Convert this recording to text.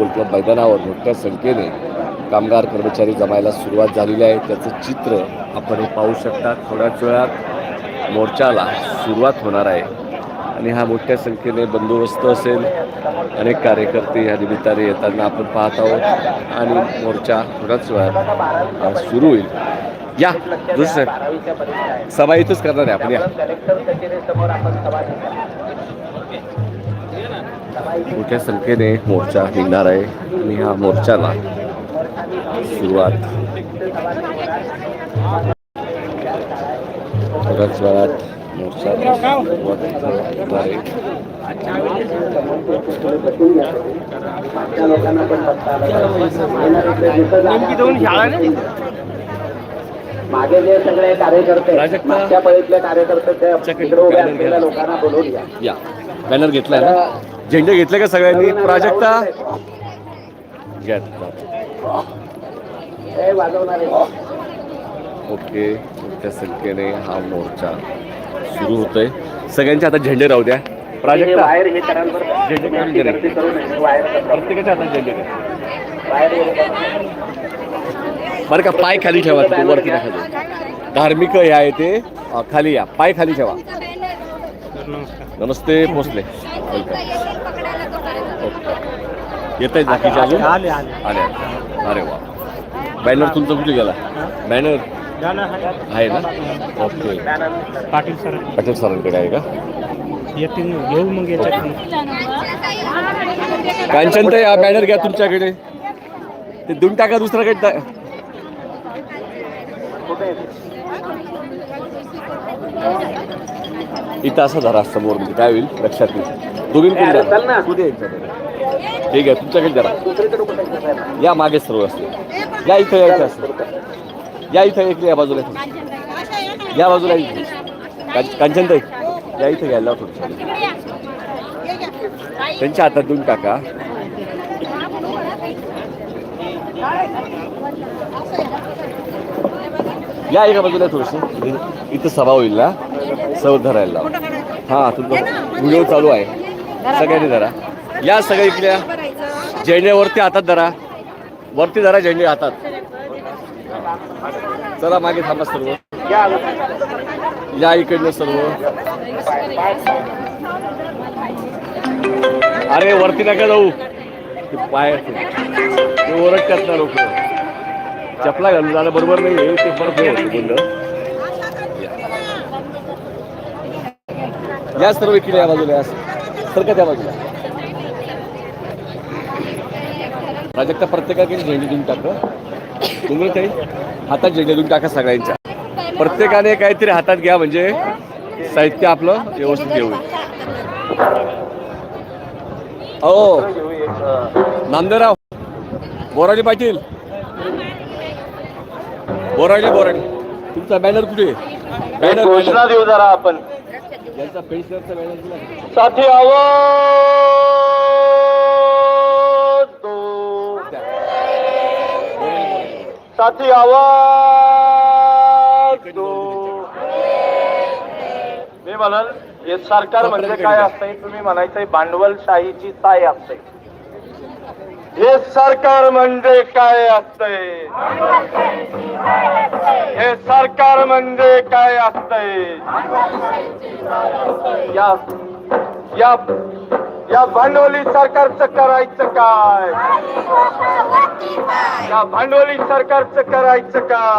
गोल club मैदानावर मोठ्या संख्येने कामगार कर्मचारी जमायला सुरुवात झालेली आहे. त्याचं चित्र आपण हे पाहू शकता. थोड्याच वेळात मोर्चाला सुरुवात होणार आहे. आणि हा मोठ्या संख्येने बंदोबस्त असेल. अनेक कार्यकर्ते या निमित्ताने येताना आपण पाहत आहोत. आणि मोर्चा थोड्याच वेळात सुरू होईल. या दुसरं. सभा इथंच करणार आहे आपण. या. मोठ्या संख्येने मोर्चा निघणार आहे आणि ह्या मोर्चाला सुरुवात थोड्याच वेळात मागे जे सगळे कार्यकर्ते. मागच्या पळीतले कार्यकर्ते तिकडे उभे असलेल्या. लोकांना बोलवून घ्या बॅनर घेतलाय ना? झेंडे घेतले का सगळ्यांनी प्राजक्ता ओके मोठ्या संख्येने हा मोर्चा सुरू होतोय. सगळ्यांच्या हातात झेंडे राहू द्या. प्राजक्ता हे झेंडे प्रत्येकाच्या हातात. बरं का पाय खाली ठेवा वरती. धार्मिक हे आहे ते. खाली या पाय खाली ठेवा. नमस्ते ओके. येत आहे बाकीचे अजून? आले आले. अरे वा. बॅनर तुमचा कुठे गेला? बॅनर? आहे. ना? ओके. पाटील सर. पाटील सरांकडे आहे का? येतील घेऊ मग याच्यात. कांचन हा बॅनर घ्या तुमच्याकडे. ते देऊन टाका दुसऱ्याकडे टा- इथं असं धरा समोर म्हणजे काय होईल? लक्षात येईल. बरं? ठीक आहे तुमच्याकडे धरा? या मागे सर्व असते या इथं यायचं असतं या इथं एक या बाजूला या बाजूला इथे कां- कांचनताई या इथं घ्यायला थोडं. त्यांच्या हातात देऊन टाका. या एका बाजूला थोडीशी. इथं सभा होईल ना? सव धरायला हां हा तुमचा व्हिडिओ चालू आहे. सगळ्यांनी धरा. या सगळ्या इथल्या झेंड्यावरती हातात धरा. वरती धरा झेंडे हातात. चला मागे थांबा सर्व. या इकडनं सर्व. अरे वरती नका जाऊ. पाय ते ओरडतात ना लोक. चपला घालून जाणं बरोबर नाही आहे ते होतं बोललं या. सर्व इकडे या बाजूला या सरका त्या बाजूला. प्राजक्ता प्रत्येकाकडे झेंडे देऊन टाकलं तुम्ही काही हातात झेंडे देऊन टाका सगळ्यांच्या. प्रत्येकाने काहीतरी हातात घ्या म्हणजे साहित्य आपलं व्यवस्थित घेऊ हो नामदेवराव बोराजी पाटील. बोराडी बोराडी तुमचा बॅनर कुठे? बॅनर घोषणा देऊ जरा आपण. यांचा पेन्शनरचा बॅनर साथी आवाज दो. साथी आवाज दो. मी म्हणाल हे सरकार म्हणजे काय असतंय? तुम्ही म्हणायचंय भांडवलशाहीची साय असते. हे सरकार म्हणजे काय असतंय? सरकार म्हणजे काय असतंय? या या या भांडवली सरकारचं करायचं काय? या भांडवली सरकारचं करायचं काय?